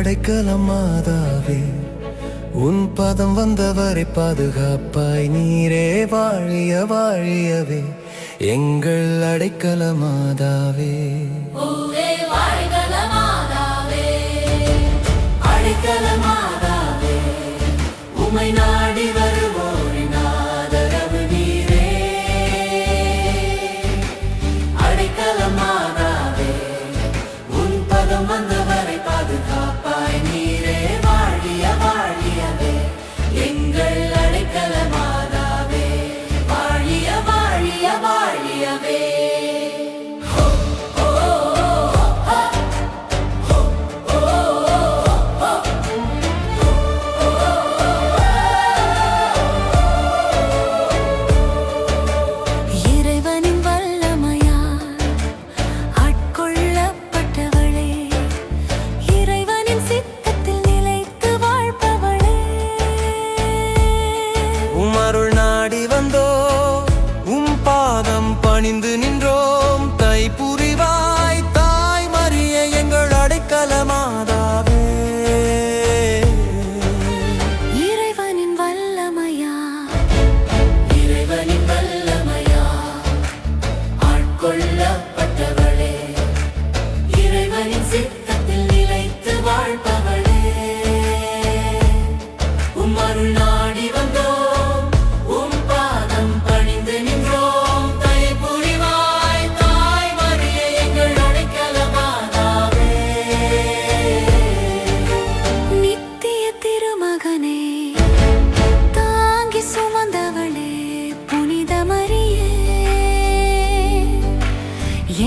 அடைக்கலம் மாதாவே. உன் பதம் வந்தவரை பாதுகாப்பாய் நீரே வாழிய வாழியவே. எங்கள் அடைக்கல மாதாவே. அடைக்கல மாதாவே. உமை நாள் தானே தாங்கி சுமந்தவளே புனித மரியே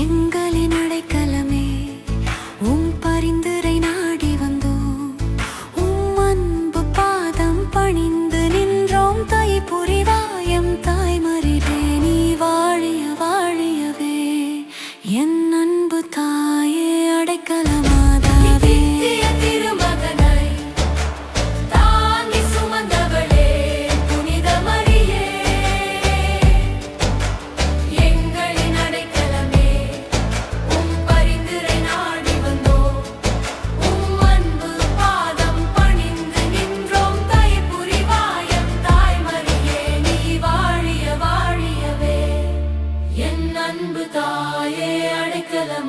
எங்களின் அடைக்க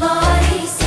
Lord,